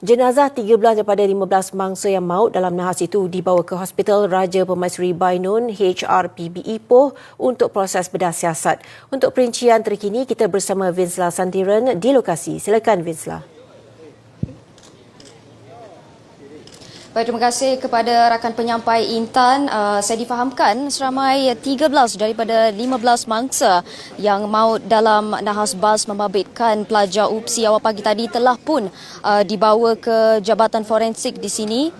Jenazah 13 daripada 15 mangsa yang maut dalam nahas itu dibawa ke Hospital Raja Pemaisuri Bainun HRPB Ipoh untuk proses bedah siasat. Untuk perincian terkini, kita bersama Vinsla Santiran di lokasi. Silakan Vinsla. Baik, terima kasih kepada rakan penyampai Intan. Uh, saya difahamkan seramai 13 daripada 15 mangsa yang maut dalam nahas bas membabitkan pelajar UPSI awal pagi tadi telah pun uh, dibawa ke Jabatan Forensik di sini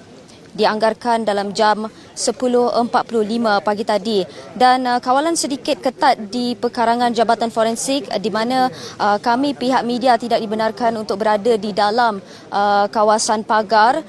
dianggarkan dalam jam 10.45 pagi tadi dan uh, kawalan sedikit ketat di pekarangan Jabatan Forensik uh, di mana uh, kami pihak media tidak dibenarkan untuk berada di dalam uh, kawasan pagar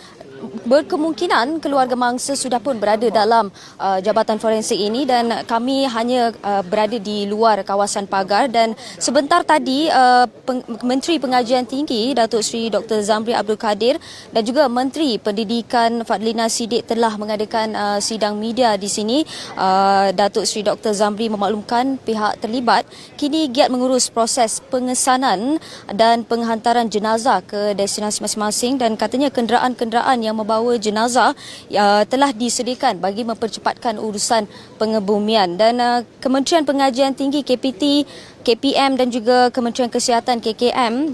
berkemungkinan keluarga mangsa sudah pun berada dalam uh, jabatan forensik ini dan kami hanya uh, berada di luar kawasan pagar dan sebentar tadi uh, peng- Menteri Pengajian Tinggi Datuk Seri Dr Zamri Abdul Kadir dan juga Menteri Pendidikan Fadlina Sidik telah mengadakan uh, sidang media di sini. Uh, Datuk Seri Dr Zamri memaklumkan pihak terlibat kini giat mengurus proses pengesanan dan penghantaran jenazah ke destinasi masing-masing dan katanya kenderaan-kenderaan yang membawa jenazah uh, telah disediakan bagi mempercepatkan urusan pengebumian. Dan uh, Kementerian Pengajian Tinggi KPT, KPM dan juga Kementerian Kesihatan KKM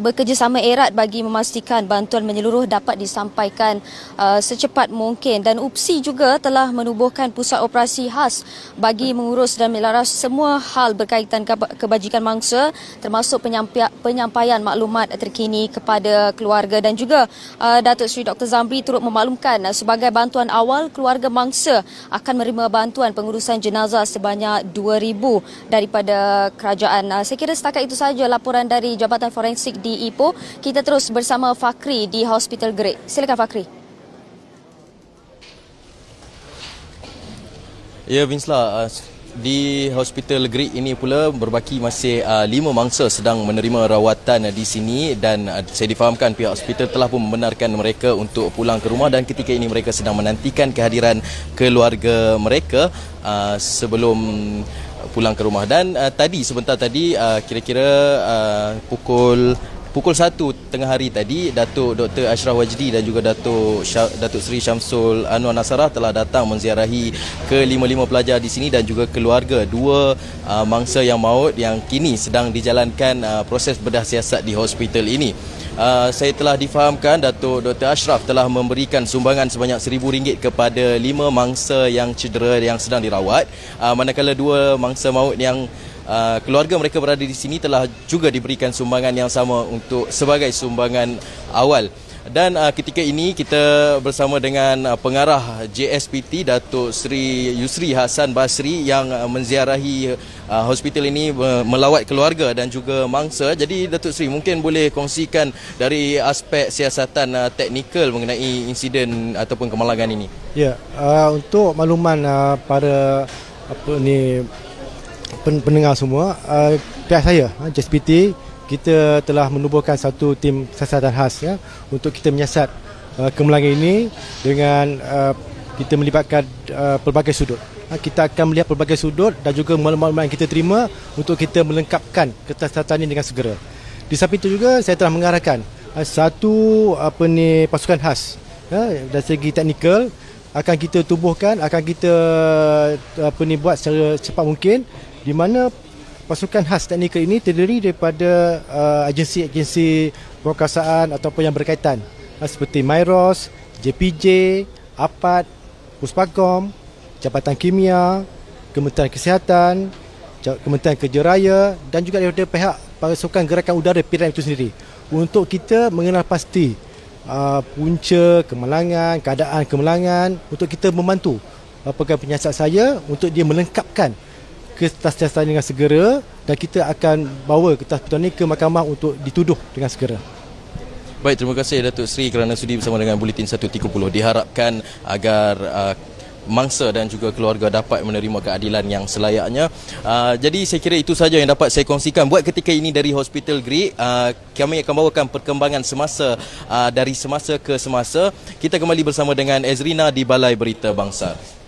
bekerjasama erat bagi memastikan bantuan menyeluruh dapat disampaikan uh, secepat mungkin dan UPSI juga telah menubuhkan pusat operasi khas bagi mengurus dan melaras semua hal berkaitan ke- kebajikan mangsa termasuk penyampai- penyampaian maklumat terkini kepada keluarga dan juga uh, Datuk Seri Dr Zamri turut memaklumkan uh, sebagai bantuan awal keluarga mangsa akan menerima bantuan pengurusan jenazah sebanyak 2000 daripada kerajaan. Uh, saya kira setakat itu sahaja laporan dari Jabatan Forensik di Ipoh. Kita terus bersama Fakri di Hospital Great. Silakan Fakri. Ya Vinsla, uh, di Hospital Greek ini pula berbaki masih uh, lima mangsa sedang menerima rawatan di sini dan uh, saya difahamkan pihak hospital telah pun membenarkan mereka untuk pulang ke rumah dan ketika ini mereka sedang menantikan kehadiran keluarga mereka sebelum pulang ke rumah dan uh, tadi sebentar tadi uh, kira-kira uh, pukul Pukul 1 tengah hari tadi Datuk Dr Ashraf Wajdi dan juga Datuk Syah, Datuk Seri Syamsul Anwar Nasarah telah datang menziarahi ke-55 pelajar di sini dan juga keluarga dua uh, mangsa yang maut yang kini sedang dijalankan uh, proses bedah siasat di hospital ini. Uh, saya telah difahamkan Datuk Dr Ashraf telah memberikan sumbangan sebanyak RM1,000 kepada lima mangsa yang cedera yang sedang dirawat uh, manakala dua mangsa maut yang Uh, keluarga mereka berada di sini telah juga diberikan sumbangan yang sama untuk sebagai sumbangan awal. Dan uh, ketika ini kita bersama dengan uh, pengarah JSPT Datuk Seri Yusri Hassan Basri yang uh, menziarahi uh, hospital ini uh, melawat keluarga dan juga mangsa. Jadi Datuk Seri mungkin boleh kongsikan dari aspek siasatan uh, teknikal mengenai insiden ataupun kemalangan ini. Ya, uh, untuk makluman uh, para apa ni pen- pendengar semua, uh, pihak saya, uh, JSPT, kita telah menubuhkan satu tim siasatan khas ya untuk kita menyiasat uh, kemalangan ini dengan uh, kita melibatkan uh, pelbagai sudut. Uh, kita akan melihat pelbagai sudut dan juga maklumat-maklumat yang kita terima untuk kita melengkapkan kesiasatan ini dengan segera. Di samping itu juga saya telah mengarahkan uh, satu apa ni pasukan khas ya, dari segi teknikal akan kita tubuhkan akan kita apa ni buat secara cepat mungkin di mana pasukan khas teknikal ini terdiri daripada uh, agensi-agensi perkasaan ataupun yang berkaitan. Uh, seperti Myros, JPJ, APAT, Puspagom, Jabatan Kimia, Kementerian Kesihatan, Kementerian Kerja Raya dan juga daripada pihak pasukan gerakan udara PIRAM itu sendiri. Untuk kita mengenal pasti uh, punca kemalangan, keadaan kemalangan untuk kita membantu uh, pegawai penyiasat saya untuk dia melengkapkan kesiasatan dengan segera dan kita akan bawa kertas petun ini ke mahkamah untuk dituduh dengan segera. Baik, terima kasih Datuk Seri kerana sudi bersama dengan Buletin 130. Diharapkan agar uh, mangsa dan juga keluarga dapat menerima keadilan yang selayaknya. Uh, jadi saya kira itu saja yang dapat saya kongsikan buat ketika ini dari Hospital Greek. Uh, kami akan bawakan perkembangan semasa uh, dari semasa ke semasa. Kita kembali bersama dengan Ezrina di Balai Berita Bangsa.